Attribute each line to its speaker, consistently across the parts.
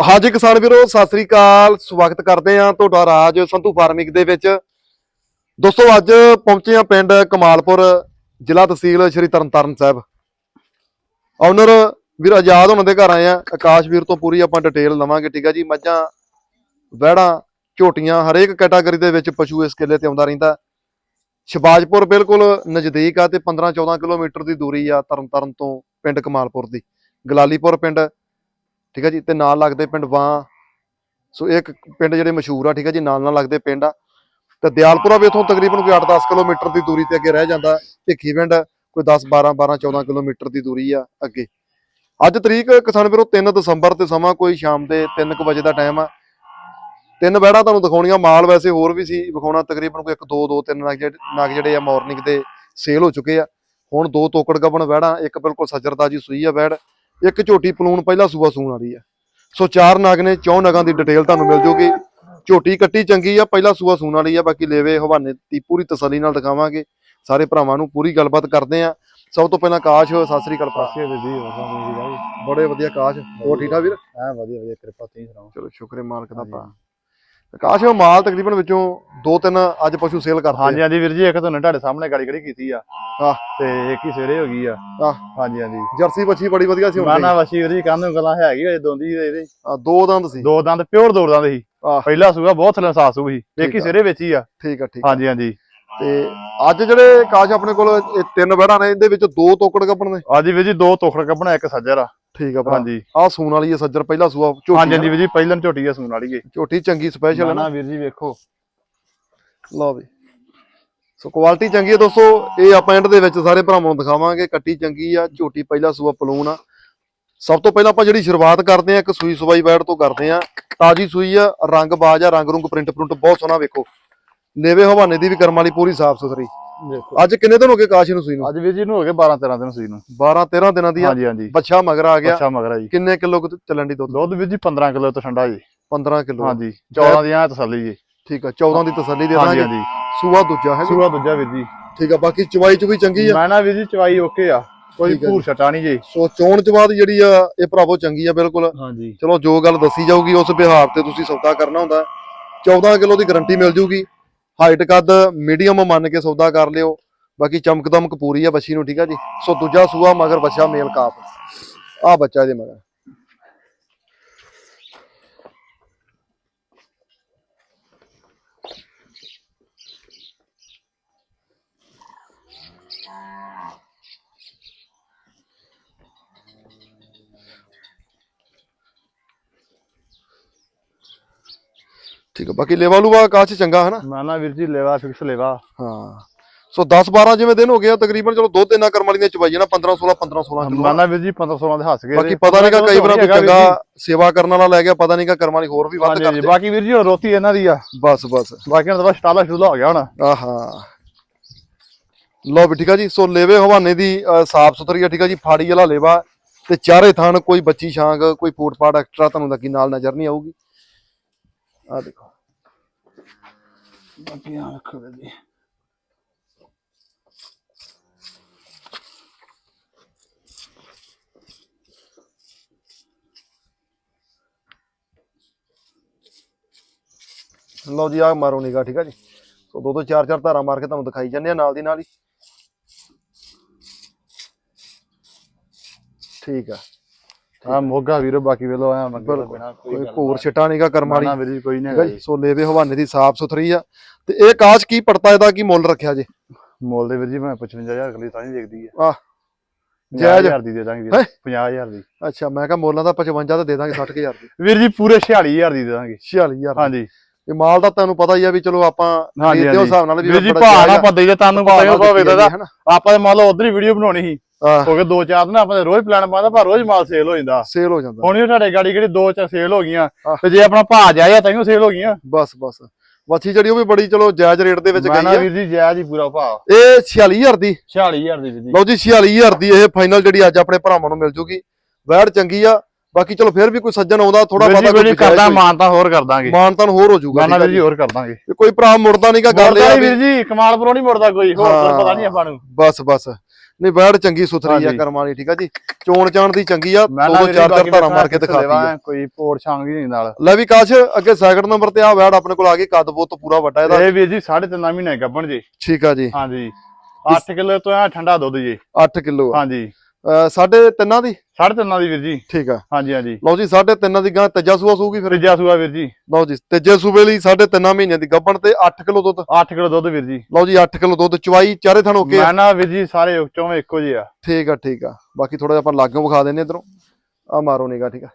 Speaker 1: ਹਾਂਜੀ ਕਿਸਾਨ ਵੀਰੋ, ਸਤਿ ਸ੍ਰੀ ਅਕਾਲ। ਸਵਾਗਤ ਕਰਦੇ ਹਾਂ ਤੁਹਾਡਾ ਰਾਜ ਸੰਧੂ ਫਾਰਮਿੰਗ ਦੇ ਵਿੱਚ। ਦੋਸਤੋ, ਅੱਜ ਪਹੁੰਚੇ ਹਾਂ ਪਿੰਡ ਕਮਾਲਪੁਰ, ਜ਼ਿਲ੍ਹਾ ਤਹਿਸੀਲ ਸ਼੍ਰੀ ਤਰਨਤਾਰਨ ਸਾਹਿਬ। ਓਨਰ ਵੀਰ ਆਜ਼ਾਦ ਉਹਨਾਂ ਦੇ ਘਰ ਆਏ ਆ ਆਕਾਸ਼ ਵੀਰ ਤੋਂ ਪੂਰੀ ਆਪਾਂ ਡਿਟੇਲ ਲਵਾਂਗੇ, ਠੀਕ ਆ ਜੀ? ਮੱਝਾਂ, ਵਹਿੜਾਂ, ਝੋਟੀਆਂ, ਹਰੇਕ ਕੈਟਾਗਰੀ ਦੇ ਵਿੱਚ ਪਸ਼ੂ ਇਸ ਕਿੱਲੇ ਤੇ ਆਉਂਦਾ ਰਹਿੰਦਾ। ਸ਼ਬਾਜਪੁਰ ਬਿਲਕੁਲ ਨਜ਼ਦੀਕ ਆ ਤੇ 15-14 ਕਿਲੋਮੀਟਰ ਦੀ ਦੂਰੀ ਆ ਤਰਨਤਾਰਨ ਤੋਂ ਪਿੰਡ ਕਮਾਲਪੁਰ ਦੀ। ਗਲਾਲੀਪੁਰ ਪਿੰਡ ਠੀਕ ਹੈ ਜੀ? ਤੇ ਨਾਲ ਲੱਗਦੇ ਪਿੰਡ ਵਾਂ। ਸੋ ਇਹ ਇੱਕ ਪਿੰਡ ਜਿਹੜੇ ਮਸ਼ਹੂਰ ਆ, ਠੀਕ ਹੈ ਜੀ? ਨਾਲ ਨਾਲ ਲੱਗਦੇ ਪਿੰਡ ਆ। ਤੇ ਦਿਆਲਪੁਰਾ ਵੀ ਇਥੋਂ ਤਕਰੀਬਨ ਕੋਈ 8-10 ਕਿਲੋਮੀਟਰ ਦੀ ਦੂਰੀ ਤੇ ਅੱਗੇ ਰਹਿ ਜਾਂਦਾ। ਭਿੱਖੀ ਪਿੰਡ, ਕੋਈ 10 12 12 14 ਕਿਲੋਮੀਟਰ ਦੀ ਦੂਰੀ ਆ ਅੱਗੇ। ਅੱਜ ਤਰੀਕ ਕਿਸਾਨ ਵੀਰੋ 3 ਦਸੰਬਰ ਤੇ ਸਮਾਂ ਕੋਈ ਸ਼ਾਮ ਦੇ 3 ਵਜੇ ਦਾ ਟਾਈਮ ਆ। ਤਿੰਨ ਬੈੜਾ ਤੁਹਾਨੂੰ ਦਿਖਾਉਣੀਆਂ, ਮਾਲ ਵੈਸੇ ਹੋਰ ਵੀ ਸੀ, ਵਿਖਾਉਣਾ ਤਕਰੀਬਨ ਕੋਈ 1 2 2 3 ਨਗ ਜਿਹੜੇ ਆ ਮਾਰਨਿੰਗ ਦੇ ਸੇਲ ਹੋ ਚੁੱਕੇ ਆ। ਹੁਣ ਦੋ ਤੋਕੜ ਗੱਬਣ ਬੈੜਾ ਇੱਕ ਬਿਲਕੁਲ ਸੱਜਰਤਾ ਜੀ ਸੂਈ ਆ ਬੈੜ ਇੱਕ ਝੋਟੀ ਪਲੂਣ ਪਹਿਲਾ ਸੂਆ ਸੂਣ ਵਾਲੀ ਆ। ਸੋ ਚਾਰ ਨਗ ਨੇ ਚੌ ਨਗਾਂ ਦੀ ਡਿਟੇਲ ਤੁਹਾਨੂੰ ਮਿਲ ਜੂਗੀ। ਝੋਟੀ ਕੱਟੀ ਚੰਗੀ ਆ ਪਹਿਲਾ ਸੂਆ ਸੂਣ ਵਾਲੀ ਆ ਬਾਕੀ ਲੇਵੇ ਹਵਾਨੇ ਦੀ ਪੂਰੀ ਤਸੱਲੀ ਨਾਲ ਦਿਖਾਵਾਂਗੇ। ਸਾਰੇ ਭਰਾਵਾਂ ਨੂੰ ਪੂਰੀ ਗੱਲਬਾਤ ਕਰਦੇ ਆ। ਸਭ ਤੋਂ ਪਹਿਲਾਂ ਕਾਸ਼ ਸਤਿ ਸ੍ਰੀ ਅਕਾਲ ਭਰਾ।
Speaker 2: ਪਾਸੇ ਭਾਈ
Speaker 1: ਬੜੇ ਵਧੀਆ ਕਾਸ਼। ਹੋਰ ਠੀਕ ਠਾਕ ਵੀਰ?
Speaker 2: ਐ ਵਧੀਆ ਵਧੀਆ ਕਿਰਪਾ ਤੁਸੀਂ ਸੁਣਾਓ।
Speaker 1: ਚਲੋ ਸ਼ੁਕਰੇ ਮਾਲਕ ਦਾ ਭਰਾ। ਕਾਸ਼ ਉਹ ਮਾਲ ਤਕਰੀਬਨ ਵਿੱਚੋਂ ਦੋ ਤਿੰਨ ਅੱਜ ਪਸ਼ੂ ਸੇਲ ਕਰਤੇ
Speaker 2: ਹਾਂਜੀ ਹਾਂਜੀ ਵੀਰ ਜੀ ਇੱਕ ਤੁਹਾਨੂੰ ਤੁਹਾਡੇ ਸਾਹਮਣੇ ਗਾੜੀ ਗੜੀ ਕੀਤੀ ਆ।
Speaker 1: ਆਹ।
Speaker 2: ਤੇ ਇੱਕ ਹੀ ਸਵੇਰੇ ਹੋ ਗਈ ਆ।
Speaker 1: ਆਹ।
Speaker 2: ਹਾਂਜੀ ਹਾਂਜੀ।
Speaker 1: ਜਰਸੀ ਬੱਚੀ ਬੜੀ ਵਧੀਆ ਸੀ ਹੁਣ
Speaker 2: ਨਾ ਵਸੀ ਵੀਰ ਜੀ ਕੰਨ ਗੱਲਾਂ ਹੈਗੀ ਅਜੇ ਦੋਂਦੀ ਇਹਦੇ।
Speaker 1: ਦੋ ਦੰਦ ਸੀ।
Speaker 2: ਦੋ ਦੰਦ ਪਿਓਰ ਦੋ ਦੰਦ ਸੀ। ਪਹਿਲਾ ਸੂਆ ਬਹੁਤ ਥਲੇ ਸਾਸੂ ਸੂ। ਇੱਕ ਹੀ
Speaker 1: ਆ।
Speaker 2: ਸਵੇਰੇ ਵਿੱਚ ਹੀ ਆ।
Speaker 1: ਠੀਕ ਆ ਠੀਕ ਆ।
Speaker 2: ਹਾਂਜੀ ਹਾਂਜੀ।
Speaker 1: ਤੇ ਅੱਜ ਜਿਹੜੇ ਕਾਸ਼ ਆਪਣੇ ਕੋਲ ਇਹ ਤਿੰਨ ਬੈੜਾਂ ਨੇ ਇਹਦੇ ਵਿੱਚ ਦੋ ਤੋਕੜ ਕੱਪਣ ਨੇ।
Speaker 2: ਅੱਜ ਵੀਰ ਜੀ ਦੋ ਤੋਖੜ ਕੱਪਣਾ ਇੱਕ ਸੱਜਰ ਆ।
Speaker 1: ਠੀਕ ਆ ਭਰਾ।
Speaker 2: ਹਾਂਜੀ।
Speaker 1: ਆਹ ਸੂਣ ਵਾਲੀ ਹੈ ਸੱਜਰ ਪਹਿਲਾ ਸੂਆ ਝੋਟੀ
Speaker 2: ਹਾਂਜੀ ਹਾਂਜੀ
Speaker 1: ਆ।
Speaker 2: ਵੀਰ ਜੀ ਪਹਿਲਾਂ ਝੋਟੀ ਆ ਸੂਣ ਵਾਲੀ ਏ
Speaker 1: ਝੋਟੀ ਚੰਗੀ ਸਪੈਸ਼ਲ ਹੈ
Speaker 2: ਨਾ ਵੀਰ ਜੀ ਵੇਖੋ।
Speaker 1: ਲਓ ਵੀ। ਸੋ ਕੁਆਲਿਟੀ ਚੰਗੀ ਹੈ ਦੋਸਤੋ ਇਹ ਆਪਾਂ ਐਂਡ ਦੇ ਵਿੱਚ ਸਾਰੇ ਭਰਾਵਾਂ ਨੂੰ ਦਿਖਾਵਾਂਗੇ ਕੱਟੀ ਚੰਗੀ ਆ ਝੋਟੀ ਪਹਿਲਾ ਸੂਆ ਪਲੂਣ ਆ। ਸਭ ਤੋਂ ਪਹਿਲਾਂ ਆਪਾਂ ਜਿਹੜੀ ਸ਼ੁਰੂਆਤ ਕਰਦੇ ਆ ਇੱਕ ਸੂਈ ਸਵਾਈ ਬੈੜ ਤੋਂ ਕਰਦੇ ਆ। ਤਾਜੀ ਸੂਈ ਆ ਰੰਗ ਬਾਜ ਆ ਰੰਗ ਰੁੰਗ ਪ੍ਰਿੰਟ ਪ੍ਰਿੰਟ ਬਹੁਤ ਸੋਹਣਾ ਵੇਖੋ। ਲੇਵੇ ਹਵਾਨੇ ਦੀ ਵੀ ਕਰਮ ਵਾਲੀ ਪੂਰੀ ਸਾਫ਼ ਸੁਥਰੀ। ਅੱਜ ਕਿੰਨੇ ਦਿਨ ਹੋ ਗਏ ਕਾਸ਼ ਨੂੰ ਸੂਈ ਨੂੰ?
Speaker 2: ਅੱਜ ਵੀਰ ਜੀ ਨੂੰ ਹੋ ਗਏ 12 13 ਦਿਨ ਸੂਈ ਨੂੰ।
Speaker 1: 12 13 ਦਿਨਾਂ ਦੀ ਆ
Speaker 2: ਹਾਂਜੀ ਹਾਂਜੀ।
Speaker 1: ਬੱਚਾ ਮਗਰ ਆ ਗਿਆ।
Speaker 2: ਅੱਛਾ ਮਗਰਾ ਜੀ।
Speaker 1: ਕਿੰਨੇ ਕਿਲੋ ਚੱਲਣ ਦੀ ਦੁੱਧ?
Speaker 2: ਦੁੱਧ ਵੀਰ ਜੀ 15 ਕਿਲੋ ਤੋਂ ਠੰਡਾ ਜੀ।
Speaker 1: 15 ਕਿਲੋ।
Speaker 2: ਹਾਂਜੀ 14 ਦੀਆਂ ਤਸੱਲੀ ਜੀ।
Speaker 1: ਠੀਕ ਆ 14 ਦੀ ਤਸੱਲੀ ਦੇ ਦਾਂਗੇ।
Speaker 2: ਹਾਂਜੀ।
Speaker 1: ਸੂਆ ਦੂਜਾ ਹੈ
Speaker 2: ਸੂਆ ਦੂਜਾ ਵੀਰ ਜੀ।
Speaker 1: ਠੀਕ ਆ ਬਾਕੀ ਚਵਾਈ ਚ ਵੀ ਚੰਗੀ ਆ?
Speaker 2: ਮੈਂ ਨਾ ਵੀਰ ਜੀ ਚਵਾਈ ਓਕੇ ਆ। ਕੋਈ
Speaker 1: ਆ।
Speaker 2: ਭੂਰ ਛਟਾ ਨਹੀਂ ਜੀ।
Speaker 1: ਸੋ ਚੋਣ ਚ ਬਾਅਦ ਜਿਹੜੀ ਆ ਇਹ ਭਰਾਵੋ ਚੰਗੀ ਆ ਬਿਲਕੁਲ।
Speaker 2: ਹਾਂਜੀ।
Speaker 1: ਚਲੋ ਜੋ ਗੱਲ ਦੱਸੀ ਜਾਊਗੀ ਉਸ ਬਿਹਾਰ ਤੇ ਤੁਸੀਂ ਸੌਦਾ ਕਰਨਾ ਹੁੰਦਾ। 14 ਕਿਲੋ ਦੀ ਗਾਰੰਟੀ ਮਿਲ ਜੂਗੀ। ਹਾਈਟ ਕੱਦ ਮੀਡੀਅਮ ਮੰਨ ਕੇ ਸੌਦਾ ਕਰ ਲਿਓ। ਬਾਕੀ ਚਮਕ ਦਮਕ ਪੂਰੀ ਆ ਬੱਚੀ ਨੂੰ, ਠੀਕ ਆ ਜੀ? ਸੋ ਦੂਜਾ ਸੂਆ ਮਗਰ ਬੱਚਾ ਮੇਲ ਕਾਪ ਆ ਬੱਚਾ ਜੇ ਮਗਰ। ਠੀਕ ਆ। ਬਾਕੀ ਲੇਵਾ ਲੂਵਾ ਕਾਚ ਚੰਗਾ ਹੈ ਨਾ
Speaker 2: ਮੈਂ ਨਾ ਵੀਰ ਜੀ ਲੈਵਾ ਫਿਕਸ ਲੈਵਾ।
Speaker 1: ਹਾਂ। ਸੋ 10 12 ਜਿਵੇਂ ਦਿਨ ਹੋ ਗਏ ਆ ਤਕਰੀਬਨ ਚਲੋ ਦੁੱਧ ਇੰਨਾ ਕਰਮ ਵਾਲੀ ਦੀਆਂ ਚਵਾਈਆਂ ਨਾ 15 16 15 16 ਕਿਲੋ।
Speaker 2: ਮੈਂ ਨਾ ਵੀਰ ਜੀ 15 16 ਦੇ ਹੱਸ ਗਏ
Speaker 1: ਬਾਕੀ ਪਤਾ ਨਹੀਂਗਾ ਕਈ ਵਾਰ ਕੋਈ ਚੰਗਾ ਸੇਵਾ ਕਰਨ ਵਾਲਾ ਲੈ ਗਿਆ ਪਤਾ ਨਹੀਂਗਾ ਕਰਮ ਵਾਲੀ ਹੋਰ ਵੀ ਵੱਧ ਕਰਦੇ।
Speaker 2: ਬਾਕੀ ਵੀਰ ਜੀ ਰੋਤੀ ਇਹਨਾਂ ਦੀ ਆ।
Speaker 1: ਬਸ ਬਸ।
Speaker 2: ਬਾਕੀ ਹੁਣ ਤਾਂ ਸਟਾਲਾ ਸ਼ੁਰੂ ਹੋ ਗਿਆ ਹੁਣ।
Speaker 1: ਆਹਾ। ਲੋ ਵੀ ਠੀਕ ਆ ਜੀ। ਸੋ ਲੇਵੇ ਹਵਾਨੇ ਦੀ ਸਾਫ਼ ਸੁਥਰੀ ਆ ਠੀਕ ਆ ਜੀ। ਫਾੜੀ ਵਾਲਾ ਲੇਵਾ ਤੇ ਚਾਰੇ ਥਾਨ ਕੋਈ ਬੱਚੀ ਛਾਂਗ ਕੋਈ ਫੂਟ ਪਾਟ ਐਕਸਟਰਾ ਤੁਹਾਨੂੰ ਲੱਗੀ ਨਾਲ ਨਜ਼ਰ ਨਹੀਂ ਆਊਗੀ। ਆ ਦੇਖੋ
Speaker 2: ਬਾਕੀ ਆ ਵੇਖੋ ਜੀ
Speaker 1: ਲਓ ਜੀ ਆ ਮਾਰੋ ਨਿਗਾ ਠੀਕ ਆ ਜੀ ਸੋ ਦੋ ਦੋ ਚਾਰ ਚਾਰ ਧਾਰਾ ਮਾਰ ਕੇ ਤੁਹਾਨੂੰ ਦਿਖਾਈ ਜਾਂਦੇ ਆ ਨਾਲ ਦੀ ਨਾਲ ਹੀ ਠੀਕ ਆ
Speaker 2: ਆ ਮੋਗਾ ਵੀਰੋ ਬਾਕੀ ਵੇਲੋ ਆ ਮੰਗੇ ਬਿਨਾ
Speaker 1: ਕੋਈ ਘੂਰ ਛਟਾ ਨਹੀਂਗਾ ਕਰਮ ਵਾਲੀ।
Speaker 2: ਨਾ ਵੀਰ ਜੀ ਕੋਈ ਨਹੀਂ
Speaker 1: ਆ
Speaker 2: ਹੈਗਾ
Speaker 1: ਸੋ ਲੇਵੇ ਹਵਾਨੇ ਦੀ ਸਾਫ਼ ਸੁਥਰੀ ਆ। ਤੇ ਇਹ ਕਾਸ਼ ਕੀ ਪੜਤਾ ਇਹਦਾ ਕੀ ਮੁੱਲ ਰੱਖਿਆ ਜੇ?
Speaker 2: ਮੋਲ ਦੇ ਵੀਰ ਜੀ ਮੈਂ 55000 ਅਗਲੀ ਤਾਂ ਨਹੀਂ ਦੇਖਦੀ ਆ।
Speaker 1: ਆਹ ਜਾਇਜ਼।
Speaker 2: 50000 ਦੀ ਦੇ ਦਾਂਗੇ ਵੀਰ।
Speaker 1: ਹੈਂ?
Speaker 2: 50000 ਦੀ।
Speaker 1: ਅੱਛਾ ਮੈਂ ਕਿਹਾ ਮੁੱਲਾਂ ਦਾ 55 ਤੇ ਦੇ ਦਾਂਗੇ 60000 ਦੀ।
Speaker 2: ਵੀਰ ਜੀ ਪੂਰੇ 46000 ਦੀ ਦੇ ਦਾਂਗੇ।
Speaker 1: 46000
Speaker 2: ਹਾਂਜੀ।
Speaker 1: ਇਹ ਮਾਲ ਦਾ ਤੁਹਾਨੂੰ ਪਤਾ ਹੀ ਆ ਵੀ ਚਲੋ ਆਪਾਂ ਉਸ ਹਿਸਾਬ ਨਾਲ ਵੀ
Speaker 2: ਵੀਰ ਜੀ ਭਾਅ ਨਾ
Speaker 1: ਆ।
Speaker 2: ਪਤਾ ਹੀ ਤੁਹਾਨੂੰ ਪਤਾ ਹੀ
Speaker 1: ਭਾਅ ਨਾਲ
Speaker 2: ਹੋਵੇ
Speaker 1: ਦਿੱਤੀ
Speaker 2: ਦਾ
Speaker 1: ਜਾਂਦੀ ਹੈ ਨਾ।
Speaker 2: ਆਪਾਂ ਮੰਨ ਲਓ ਉਧਰ ਹੀ ਵੀਡੀਓ ਬਣਾਉਣੀ ਸੀ। ਹੋ ਗਏ ਦੋ ਚਾਰ ਦਿਨ ਆਪਾਂ ਤੇ ਰੋਜ਼ ਪਲਾਨ ਪਾਉਂਦਾ ਪਰ ਰੋਜ਼ ਮਾਲ ਸੇਲ ਹੋ ਜਾਂਦਾ।
Speaker 1: ਸੇਲ ਹੋ ਜਾਂਦਾ।
Speaker 2: ਹੁਣ ਵੀ ਤੁਹਾਡੇ ਗਾੜੀ ਕਿਹੜੀ ਦੋ ਚਾਰ ਸੇਲ ਹੋ ਗਈਆਂ। ਤੇ ਜੇ ਆਪਣਾ ਭਾਅ ਜਾਇਆ ਤਾਂ ਹੀ ਸੇਲ ਹੋ ਗਈਆਂ।
Speaker 1: ਬਸ ਬਸ। ਵੱਛੀ ਜਿਹੜੀ ਉਹ ਵੀ ਬੜੀ ਚਲੋ ਜਾਇਜ਼ ਰੇਟ ਦੇ ਵਿੱਚ
Speaker 2: ਨਾ
Speaker 1: ਗਈ ਆ।
Speaker 2: ਵੀਰ ਜੀ ਜਾਇਜ਼ ਹੀ ਪੂਰਾ ਭਾਅ।
Speaker 1: ਇਹ 46000 ਦੀ।
Speaker 2: 46000 ਦੀ ਵੀਰ ਜੀ।
Speaker 1: ਲਓ ਜੀ 46000 ਦੀ ਇਹ ਫਾਈਨਲ ਜਿਹੜੀ ਅੱਜ ਆਪਣੇ ਭਰਾਵਾਂ ਨੂੰ ਮਿਲ ਜੂਗੀ। ਵੈੜ ਚੰਗੀ ਆ। ਬਾਕੀ ਚਲੋ ਫਿਰ ਵੀ ਕੋਈ ਸੱਜਣ ਆਉਂਦਾ ਥੋੜਾ ਬਹੁਤਾ
Speaker 2: ਕੋਈ ਨੀ, ਕਰਦਾ ਮਾਨਤਾ ਹੋਰ ਕਰ ਦਾਂਗੇ।
Speaker 1: ਮਾਨਤਨ ਹੋਰ ਹੋ ਜਾਊਗਾ
Speaker 2: ਮਾਨਾ
Speaker 1: ਠੀਕ ਆ
Speaker 2: ਵੀਰ ਜੀ ਹੋਰ ਕਰ ਦਾਂਗੇ।
Speaker 1: ਕੋਈ ਭਰਾ ਮੁੜਦਾ ਨਹੀਂਗਾ ਗੱਲ ਇਹ
Speaker 2: ਨੀ ਵੀਰ ਜੀ ਕਮਾਲਪੁਰੋਂ ਨਹੀਂ ਮੁੜਦਾ ਕੋਈ ਹੋਰ
Speaker 1: ਹਾਂ।
Speaker 2: ਪਤਾ ਨਹੀਂ ਆਪਾਂ ਨੂੰ।
Speaker 1: ਬਸ ਬਸ। ਨਹੀਂ ਬੈੜ ਚੰਗੀ ਸੁਥਰੀ ਆ। ਕਰਮ ਵਾਲੀ ਠੀਕ ਆ ਜੀ। ਚੋਣ ਚਾਣ ਦੀ ਚੰਗੀ ਆ ਦੋ ਚਾਰ ਚਾਰ ਧਾਰਾਂ ਮਾਰ ਕੇ ਦਿਖਾਤੀ ਆ
Speaker 2: ਕੋਈ ਪੋੜ ਛਾਂਗ ਵੀ ਨਹੀਂ ਨਾਲ।
Speaker 1: ਲੈ ਵੀ ਕਾਸ਼ ਅੱਗੇ ਸੈਕਿੰਡ ਨੰਬਰ ਤੇ ਆ ਵੈੜ ਆਪਣੇ ਕੋਲ ਆ ਗਈ ਕੱਦ ਬੁੱਤ ਪੂਰਾ ਵੱਡਾ ਇਹਦਾ।
Speaker 2: ਇਹ ਵੀਰ ਜੀ 3.5 ਮਹੀਨੇ ਗੱਭਣ ਜੀ।
Speaker 1: ਠੀਕ ਆ ਜੀ।
Speaker 2: ਹਾਂਜੀ। 8 ਕਿਲੋ ਤੋਂ ਆ ਠੰਡਾ ਦੁੱਧ ਜੀ।
Speaker 1: 8 ਕਿਲੋ
Speaker 2: ਹਾਂਜੀ।
Speaker 1: ਸਾਢੇ ਤਿੰਨਾਂ ਦੀ?
Speaker 2: 3.5 ਦੀ ਵੀਰ ਜੀ।
Speaker 1: ਠੀਕ ਆ।
Speaker 2: ਹਾਂਜੀ ਹਾਂਜੀ।
Speaker 1: ਲਓ ਜੀ ਸਾਢੇ ਤਿੰਨਾਂ ਦੀ ਗਾਂ ਤੀਜਾ ਸੂਆ ਸੂਗੀ ਫਿਰ।
Speaker 2: ਤੀਜਾ ਸੂਆ ਵੀਰ ਜੀ।
Speaker 1: ਲਓ ਜੀ ਤੀਜੇ ਸੂਬੇ ਲਈ ਸਾਢੇ ਤਿੰਨਾਂ ਮਹੀਨਿਆਂ ਦੀ ਗੱਭਣ ਤੇ 8 ਕਿਲੋ ਦੁੱਧ।
Speaker 2: 8 ਕਿਲੋ ਦੁੱਧ ਵੀਰ ਜੀ।
Speaker 1: ਲਓ ਜੀ 8 ਕਿਲੋ ਦੁੱਧ ਚਵਾਈ ਚਾਰੇ ਥਣ ਓਕੇ
Speaker 2: ਮੈਂ ਨਾ ਵੀਰ ਜੀ ਸਾਰੇ ਚੋਵੇਂ ਇੱਕੋ ਜਿਹੇ ਆ।
Speaker 1: ਠੀਕ ਆ ਠੀਕ ਆ। ਬਾਕੀ ਥੋੜਾ ਜਿਹਾ ਆਪਾਂ ਲਾਗੋਂ ਵਿਖਾ ਦਿੰਨੇ ਇਧਰੋਂ। ਆ ਮਾਰੋ ਨਿਗਾ ਠੀਕ ਆ।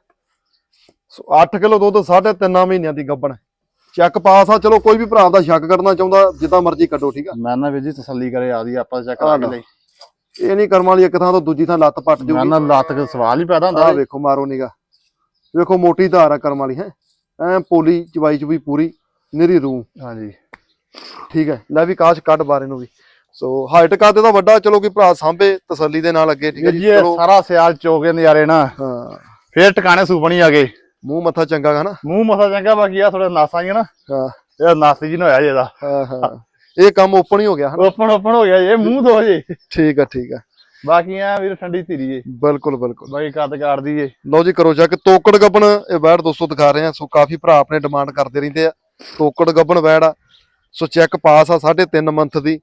Speaker 1: ਸੋ 8 ਕਿਲੋ ਦੁੱਧ ਸਾਢੇ ਤਿੰਨਾਂ ਮਹੀਨਿਆਂ ਦੀ ਗੱਭਣ। ਚੈੱਕ ਪਾਸ ਆ ਚਲੋ ਕੋਈ ਵੀ ਭਰਾ ਦਾ ਸ਼ੱਕ ਕਰਨਾ ਚਾਹੁੰਦਾ ਜਿੱਦਾਂ ਮਰਜ਼ੀ ਕੱਢੋ ਠੀਕ ਆ।
Speaker 2: ਮੈਂ ਨਾ ਵੀਰ ਜੀ ਤਸੱਲੀ ਕਰੇ ਆਦੀ ਆਪਾਂ ਚੈੱਕ
Speaker 1: ਆ
Speaker 2: ਕਰਾ
Speaker 1: ਲਓ।
Speaker 2: ਕੇ ਲਈ।
Speaker 1: ਇਹ ਨਹੀਂ ਕਰਮ ਵਾਲੀ ਇੱਕ ਥਾਂ ਤੋਂ ਦੂਜੀ ਥਾਂ ਲੱਤ ਪੱਟ ਜੂਗੀ।
Speaker 2: ਨਾ ਲੱਤ ਕੇ ਸਵਾਲ ਹੀ ਪੈਦਾ ਹੁੰਦਾ ਜੀ।
Speaker 1: ਵੇਖੋ ਮਾਰੋ ਨਿਗਾ ਵੇਖੋ ਮੋਟੀ ਧਾਰ ਆ ਕਰਮ ਵਾਲੀ ਹੈ। ਐ ਪੋਲੀ ਚਵਾਈ ਚ ਵੀ ਪੂਰੀ ਨਿਰੀ ਰੂ।
Speaker 2: ਹਾਂਜੀ।
Speaker 1: ਠੀਕ ਹੈ ਲੈ ਵੀ ਕਾਸ਼ ਕੱਢ ਬਾਰੇ ਨੂੰ ਵੀ। ਸੋ ਹਾਈਟ ਕੱਦ ਦਾ ਵੱਡਾ ਚਲੋ ਕਿ ਭਰਾ ਸਾਂਭੇ ਤਸੱਲੀ ਦੇ ਨਾਲ ਅੱਗੇ ਠੀਕ ਹੈ
Speaker 2: ਵੀਰ
Speaker 1: ਜੀ
Speaker 2: ਜੀ ਇਹ
Speaker 1: ਚਲੋ।
Speaker 2: ਸਾਰਾ ਸਿਆਲ ਚੋਕੇ ਨਜ਼ਾਰੇ ਨਾ।
Speaker 1: ਹਾਂ।
Speaker 2: ਫੇਰ ਟਿਕਾਣੇ ਸੁਪਣੀ ਆ ਗਏ
Speaker 1: ਮੂੰਹ ਮੱਥਾ ਚੰਗਾ ਗਾ ਨਾ।
Speaker 2: ਮੂੰਹ ਮਸਾ ਚੰਗਾ ਬਾਕੀ ਆ ਥੋੜਾ ਨਾਸਾਂ ਹੀ ਆ ਨਾ।
Speaker 1: ਹਾਂ।
Speaker 2: ਇਹ ਨਾਸੀ ਜੀ ਨਾ ਹੋਇਆ ਜਿਹਦਾ
Speaker 1: ਹਾਂ ਹਾਂ। ਇਹ ਕੰਮ ਓਪਨ ਹੀ ਹੋ ਗਿਆ ਹਨਾ?
Speaker 2: ਓਪਨ ਓਪਨ ਹੋ ਗਿਆ ਇਹ ਮੂੰਹ ਧੋ ਜੇ।
Speaker 1: ਠੀਕ ਆ ਠੀਕ ਆ।
Speaker 2: ਬਾਕੀ ਆ ਵੀਰ ਠੰਡੀ ਧੀਰੀ ਜੇ।
Speaker 1: ਬਿਲਕੁਲ ਬਿਲਕੁਲ।
Speaker 2: ਬਾਕੀ ਕੱਦ ਕਾੜਦੀ ਜੇ।
Speaker 1: ਲਓ ਜੀ ਕਰੋ ਚੈੱਕ ਤੋਕੜ ਗੱਬਣ ਇਹ ਵੈੜ ਦੋਸਤੋ ਦਿਖਾ ਰਹੇ ਆ। ਸੋ ਕਾਫੀ ਭਰਾ ਆਪਣੇ ਡਿਮਾਂਡ ਕਰਦੇ ਰਹਿੰਦੇ ਆ। ਤੋਕੜ ਗੱਬਣ ਵੈੜ ਆ। ਸੋ ਚੈੱਕ ਪਾਸ ਆ 3.5 ਮੰਥ ਦੀ।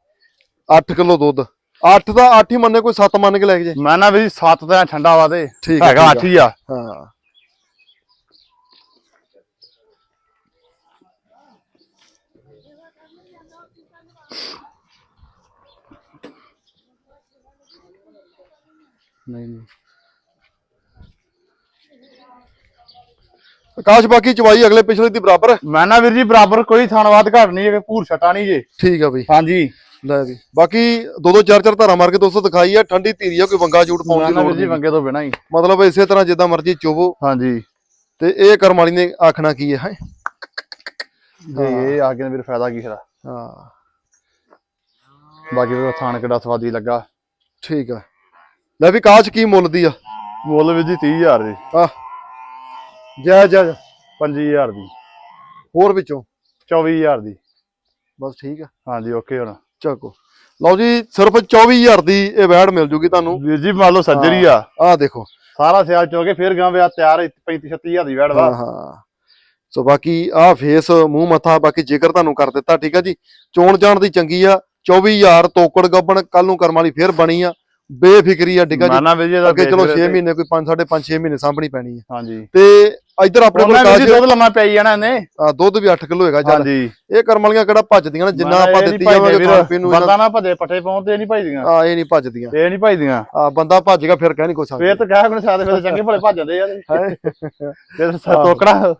Speaker 1: 8 ਕਿਲੋ ਦੁੱਧ। 8 ਦਾ 8 ਹੀ ਮੰਨੇ ਕੋਈ 7 ਮੰਨ ਕੇ ਲੈ ਕੇ ਜੇ
Speaker 2: ਮੈਂ ਨਾ ਵੀਰ ਸੱਤ ਤਾਂ ਠੰਡਾ ਵਾ ਤੇ। ਹੈਗਾ
Speaker 1: ਠੀਕ
Speaker 2: ਅੱਠ ਹੀ ਆ।
Speaker 1: ਹਾਂ।
Speaker 2: ਨਹੀਂ ਨਹੀਂ।
Speaker 1: ਆਕਾਸ਼ ਬਾਕੀ ਚਵਾਈ ਅਗਲੇ ਪਿਛਲੇ ਦੀ ਬਰਾਬਰ। ਹੈ
Speaker 2: ਮੈਂ ਨਾ ਵੀਰ ਜੀ ਬਰਾਬਰ ਕੋਈ ਥਾਣਵਾਦ ਘਟ ਨਹੀਂ ਹੈ ਭੂਰ ਛਟਾ ਨਹੀਂ ਜੇ।
Speaker 1: ਠੀਕ ਆ ਬਈ।
Speaker 2: ਹਾਂਜੀ।
Speaker 1: ਲੈ ਵੀ। ਬਾਕੀ ਦੋ ਦੋ ਚਾਰ ਚਾਰ ਧਾਰਾ ਮਾਰ ਕੇ ਦੋਸਤੋ ਦਿਖਾਈ ਆ ਠੰਡੀ ਧੀਰੀ ਆ ਕੋਈ ਵੰਗਾ ਝੂਟ ਪਾਉਣ
Speaker 2: ਮੈਂ
Speaker 1: ਦੀ
Speaker 2: ਨਾ
Speaker 1: ਲੋੜ
Speaker 2: ਵੀਰ ਜੀ
Speaker 1: ਨਹੀਂ।
Speaker 2: ਵੰਗੇ ਤੋਂ ਬਿਨਾ ਹੀ।
Speaker 1: ਮਤਲਬ ਇਸੇ ਤਰ੍ਹਾਂ ਜਿੱਦਾਂ ਮਰਜ਼ੀ ਚੋਵੋ।
Speaker 2: ਹਾਂਜੀ।
Speaker 1: ਤੇ ਇਹ ਕਰਮ ਵਾਲੀ ਨੇ ਆਖਣਾ ਕੀ ਹੈ ਹੈਂ?
Speaker 2: ਜੀ ਇਹ ਆ ਕੇ ਵੀਰ ਫਾਇਦਾ ਕੀ ਇਹਦਾ
Speaker 1: ਹਾਂ।
Speaker 2: ਬਾਕੀ ਉਹ ਥਾਣ ਕਿਹੜਾ ਸਵਾਦੀ ਲੱਗਾ।
Speaker 1: ਠੀਕ ਆ। ਲੈ ਵੀ ਕਾਸ਼ ਕੀ ਮੁੱਲ ਦੀ ਆ?
Speaker 2: ਮੁੱਲ ਵੀਰ ਜੀ 30000 ਦੀ।
Speaker 1: ਆ ਜੈ ਜੈ ਜੈ।
Speaker 2: 25000 ਦੀ।
Speaker 1: ਹੋਰ ਵਿੱਚੋਂ?
Speaker 2: 24000 ਦੀ।
Speaker 1: ਬਸ ਠੀਕ ਆ।
Speaker 2: ਹਾਂਜੀ ਓਕੇ ਹੁਣ।
Speaker 1: ਚੱਕੋ। ਲਓ ਜੀ ਸਿਰਫ 24000 ਦੀ ਇਹ ਵੈੜ ਮਿਲ ਜੂਗੀ ਤੁਹਾਨੂੰ।
Speaker 2: ਵੀਰ ਜੀ ਮੰਨ ਲਓ ਸੱਜਰੀ ਆ।
Speaker 1: ਆਹ ਦੇਖੋ।
Speaker 2: ਸਾਰਾ ਸਿਆਲ ਚੋ ਕੇ ਫੇਰ ਗਾਂ ਵਿਆਹ ਤਿਆਰ 35 36000 ਦੀ ਵੜ ਵਾ।
Speaker 1: ਹਾਂ ਹਾਂ। ਸੋ ਬਾਕੀ ਆਹ ਫੇਸ ਮੂੰਹ ਮੱਥਾ ਬਾਕੀ ਜ਼ਿਕਰ ਤੁਹਾਨੂੰ ਕਰ ਦਿੱਤਾ ਠੀਕ ਆ ਜੀ। ਚੋਣ ਜਾਣ ਦੀ ਚੰਗੀ ਆ। 24000 ਤੋਕੜ ਗੱਬਣ ਕੱਲ ਨੂੰ ਕਰਮ ਵਾਲੀ ਫੇਰ ਬਣੀ ਆ। ਬੇਫਿਕਰੀ ਆ
Speaker 2: ਮੈਂ
Speaker 1: ਜੀ।
Speaker 2: ਵੀਰ
Speaker 1: ਅੱਗੇ ਚਲੋ
Speaker 2: ਵੇਚ
Speaker 1: 6
Speaker 2: ਵੀਰੇ
Speaker 1: ਮਹੀਨੇ ਕੋਈ 5 5.5 6 ਮਹੀਨੇ ਸਾਂਭਣੀ ਪੈਣੀ ਆ।
Speaker 2: ਹਾਂਜੀ।
Speaker 1: ਤੇ ਇੱਧਰ ਆਪਣੇ ਕੋਲ ਕਾਜ
Speaker 2: ਦੁੱਧ ਲੰਮਾ ਪਈ ਜਾਣਾ ਇਹਨੇ।
Speaker 1: ਆ, ਦੁੱਧ ਵੀ 8 ਕਿਲੋ ਹੈਗਾ
Speaker 2: ਹਾਂਜੀ।
Speaker 1: ਇਹ ਕਰਮ ਵਾਲੀਆਂ ਕਿਹੜਾ ਭੱਜਦੀਆਂ ਨੇ ਜਿੰਨਾ ਆਪਾਂ
Speaker 2: ਇਹ
Speaker 1: ਦਿੱਤੀ ਜਾਵਾਂਗੇ ਖਾਣ ਪੀਣ ਨੂੰ
Speaker 2: ਬੰਦਾ ਨਾ ਭੱਜੇ ਪੱਠੇ ਪਾਉਣ ਤੇ ਨਹੀਂ ਭੱਜਦੀਆਂ।
Speaker 1: ਆ ਇਹ ਨਹੀਂ ਭੱਜਦੀਆਂ।
Speaker 2: ਇਹ ਨਹੀਂ ਭੱਜਦੀਆਂ।
Speaker 1: ਆ ਬੰਦਾ ਭੱਜ ਗਿਆ ਫਿਰ ਕਹਿ ਨਹੀਂ ਕੁਛ
Speaker 2: ਫੇਰ ਤਾਂ ਕਹਿ ਕੋਣ ਸਕਦੇ ਫਿਰ ਚੰਗੇ ਭਲੇ ਭੱਜ ਜਾਂਦੇ ਯਾਰ
Speaker 1: ਹੈ?
Speaker 2: ਫਿਰ ਤੋਕੜਾ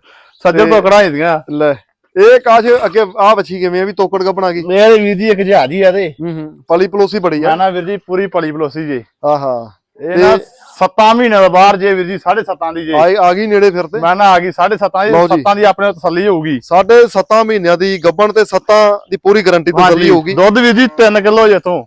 Speaker 2: ਸੱਜਰ
Speaker 1: ਤੇ-
Speaker 2: ਤੋਕੜਾ ਹੁੰਦੀਆਂ
Speaker 1: ਲੈ। ਇਹ ਕਾਜ ਅੱਗੇ ਆ ਬੱਚੀ ਕਿਵੇਂ ਆ ਵੀ ਤੋਕੜ ਗਾ ਬਣਾ ਗਈ।
Speaker 2: ਮੇਰੇ ਵੀਰ ਜੀ ਇੱਕ ਜਹਾਜ਼ ਹੀ ਆ ਤੇ।
Speaker 1: ਹੂੰ ਹੂੰ। ਪਲੀ ਪਲੋਸੀ ਬੜੀ ਆ।
Speaker 2: ਮੈਂ ਨਾ ਵੀਰ ਜੀ ਪੂਰੀ ਪਲੀ ਬਲੋਸੀ ਜੇ।
Speaker 1: ਆਹਾ।
Speaker 2: ਇਹ ਨਾ 7 ਮਹੀਨੇ ਦਾ ਬਾਹਰ ਜੇ ਵੀਰ ਜੀ 7.5 ਦੀ ਜੇ।
Speaker 1: ਆ ਆ ਗਈ ਨੇੜੇ ਫਿਰ ਤੇ।
Speaker 2: ਮੈਂ ਨਾ ਆ ਗਈ 7.5
Speaker 1: ਲਓ
Speaker 2: ਦੀ
Speaker 1: ਜੀ।
Speaker 2: 7 ਦੀ ਆਪਣੇ ਨੂੰ ਤਸੱਲੀ ਹੋਊਗੀ।
Speaker 1: ਸਾਢੇ 7 ਮਹੀਨਿਆਂ ਦੀ ਗੱਬਣ ਤੇ 7 ਦੀ ਪੂਰੀ ਗਾਰੰਟੀ ਤਸੱਲੀ ਹੋਊਗੀ।
Speaker 2: ਦੁੱਧ ਵੀਰ ਜੀ 3 ਕਿਲੋ ਜੇ ਤੋਂ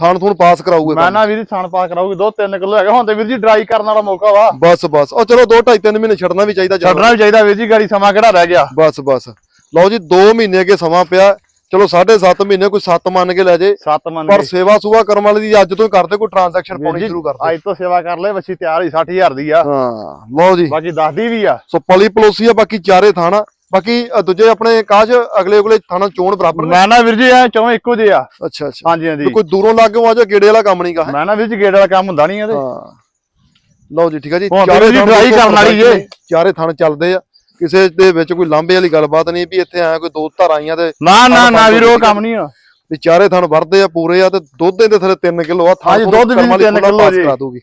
Speaker 1: ਥਾਣ ਥੂਣ ਪਾਸ ਕਰਾਊਗੇ
Speaker 2: ਮੈਂ ਨਾ ਵੀਰ ਜੀ ਥਾਣ ਪਾ ਕਰਾਉਗੀ ਦੋ 3 ਕਿਲੋ ਹੈਗਾ। ਹੁਣ ਤੇ ਵੀਰ ਜੀ ਡਰਾਈ ਕਰਨ ਵਾਲਾ ਮੌਕਾ ਵਾ।
Speaker 1: ਬਸ ਬਸ। ਉਹ ਚਲੋ 2 2.5 3 ਮਹੀਨੇ ਛੱਡਣਾ ਵੀ ਚਾਹੀਦਾ।
Speaker 2: ਛੱਡਣਾ ਵੀ ਚਾਹੀਦਾ ਵੀਰ ਜੀ ਗਾੜੀ ਸਮਾਂ ਕਿਹੜਾ ਰਹਿ ਗਿਆ।
Speaker 1: ਬਸ ਬਸ। ਲਓ ਜੀ 2 ਮਹੀਨੇ ਅੱਗੇ ਸਮਾਂ ਪਿਆ। ਚਲੋ 7.5 ਮਹੀਨੇ ਕੋਈ 7 ਮੰਨ ਕੇ ਲੈ ਜੇ।
Speaker 2: 7 ਮੰਨ
Speaker 1: ਪਰ
Speaker 2: ਕੇ।
Speaker 1: ਸੇਵਾ ਸੁਵਾ ਕਰਮ ਵਾਲੀ ਦੀ ਅੱਜ ਤੋਂ ਕਰਦੇ ਕੋਈ ਟ੍ਰਾਂਜੈਕਸ਼ਨ ਪਾਉਣੀ
Speaker 2: ਜੀ,
Speaker 1: ਸ਼ੁਰੂ ਕਰਦੇ।
Speaker 2: ਅੱਜ ਤੋਂ ਸੇਵਾ ਕਰ ਲੈ ਵੱਛੀ ਤਿਆਰ ਹੀ 60000 ਦੀ ਆ।
Speaker 1: ਹਾਂ ਲਓ ਜੀ।
Speaker 2: ਬਾਕੀ ਦੱਸਦੀ ਵੀ ਆ।
Speaker 1: ਸੋ ਪਲੀ ਪਲੋਸੀ ਆ ਬਾਕੀ ਚਾਰੇ ਥਾਣਾ ਬਾਕੀ ਦੂਜੇ ਆਪਣੇ ਕਾਜ ਅਗਲੇ ਅਗਲੇ ਥਾਣਾ ਚੋਣ ਬਰਾਬਰ ਨੇ।
Speaker 2: ਮੈਂ ਨਾ ਵੀਰ ਜੀ ਐ ਚੋਂ ਇੱਕੋ ਜਿਹੇ ਆ।
Speaker 1: ਅੱਛਾ ਅੱਛਾ।
Speaker 2: ਹਾਂਜੀ ਹਾਂਜੀ।
Speaker 1: ਕੋਈ ਦੂਰੋਂ ਲੱਗੋ ਆ ਜਾ ਗੇੜੇ ਵਾਲਾ ਕੰਮ ਨਹੀਂਗਾ
Speaker 2: ਮੈਂ ਨਾ ਵੀਰ ਜੀ ਗੇੜ ਵਾਲਾ ਕੰਮ ਹੁੰਦਾ ਨਹੀਂ ਇਹਦੇ
Speaker 1: ਹਾਂ। ਲਓ ਜੀ ਠੀਕ ਆ ਜੀ।
Speaker 2: ਜੀ
Speaker 1: ਥਣ
Speaker 2: ਕਰਨ ਵਾਲੀ ਜੇ।
Speaker 1: ਚਾਰੇ ਥਣ ਚੱਲਦੇ ਆ। ਕਿਸੇ ਦੇ ਵਿੱਚ ਕੋਈ ਲਾਂਬੇ ਵਾਲੀ ਗੱਲਬਾਤ ਨਹੀਂ ਵੀ ਇੱਥੇ ਆਇਆ ਕੋਈ ਦੋ ਧਾਰ ਆਈਆਂ ਤੇ
Speaker 2: ਨਾ ਨਾ ਨਾ ਵੀਰ ਉਹ ਕੰਮ ਨਹੀਂ ਆ।
Speaker 1: ਵੀ ਚਾਰੇ ਥਣ ਵਰਦੇ ਆ ਪੂਰੇ ਆ ਤੇ ਦੁੱਧ ਦੇ ਥਲੇ 3 ਕਿਲੋ ਆ ਥਾਂ
Speaker 2: ਦੁੱਧ ਵੀ
Speaker 1: ਕਰਮ ਵਾਲੀ
Speaker 2: ਤਿੰਨ
Speaker 1: ਖੁੱਲ੍ਹਾ
Speaker 2: ਕਿੱਲੋ
Speaker 1: ਪਾਸ
Speaker 2: ਜੀ।
Speaker 1: ਕਰਾ ਦੂਗੀ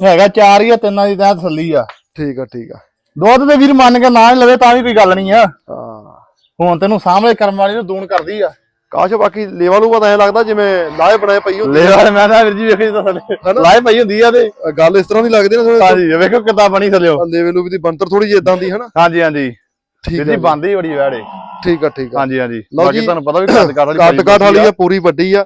Speaker 2: ਹੈਗਾ ਚਾਰ ਹੀ ਆ ਤਿੰਨਾਂ ਦੀ ਤਾਂ ਤਸੱਲੀ ਆ।
Speaker 1: ਠੀਕ ਆ ਠੀਕ ਆ।
Speaker 2: ਦੁੱਧ ਤੇ ਵੀਰ ਮੰਨ ਕੇ ਨਾ ਲਵੇ ਤਾਂ ਵੀ ਕੋਈ ਗੱਲ ਨਹੀਂ ਆ।
Speaker 1: ਹਾਂ।
Speaker 2: ਹੁਣ ਤੈਨੂੰ ਸਾਹਮਣੇ ਕਰਮ ਵਾਲੀ ਨੂੰ ਦੂਣ ਕਰਦੀ ਆ।
Speaker 1: ਕਾਸ਼ ਬਾਕੀ ਲੇਵਾ ਲੂਗਾ ਤਾਂ ਐ ਲੱਗਦਾ ਜਿਵੇਂ ਲਾਏ ਬਣਾਏ ਪਈ ਹੁੰਦੀ
Speaker 2: ਲੈ ਵਾਲੇ ਮੈਂ ਤਾਂ ਵੀਰ ਜੀ ਵੇਖੀ ਤਾਂ ਥੱਲੇ ਲਾਏ ਪਈ ਹੁੰਦੀ ਆ ਤੇ।
Speaker 1: ਗੱਲ ਇਸ ਤਰ੍ਹਾਂ ਦੀ ਲੱਗਦੀ ਨਾ ਥੋੜੇ
Speaker 2: ਹਾਂਜੀ ਵੇਖੋ ਕਿੱਦਾਂ ਬਣੀ ਥੱਲਿਓ
Speaker 1: ਲੇਵੇ ਲੂਵੇ ਦੀ ਬੰਤਰ ਥੋੜੀ ਜਿਹੀ ਇਦਾਂ ਦੀ ਹੈ ਨਾ
Speaker 2: ਹਾਂਜੀ ਹਾਂਜੀ।
Speaker 1: ਠੀਕ
Speaker 2: ਜੀ ਬੰਦੀ ਬੜੀ ਵੈੜੇ
Speaker 1: ਠੀਕ ਆ ਠੀਕ ਆ।
Speaker 2: ਹਾਂਜੀ ਹਾਂਜੀ। ਬਾਕੀ ਤੁਹਾਨੂੰ ਪਤਾ ਵੀ ਕੱਦ ਕਾਠ ਵਾਲੀ
Speaker 1: ਕੱਟ ਕਾਠ ਵਾਲੀ
Speaker 2: ਆ
Speaker 1: ਪੂਰੀ ਵੱਡੀ ਆ।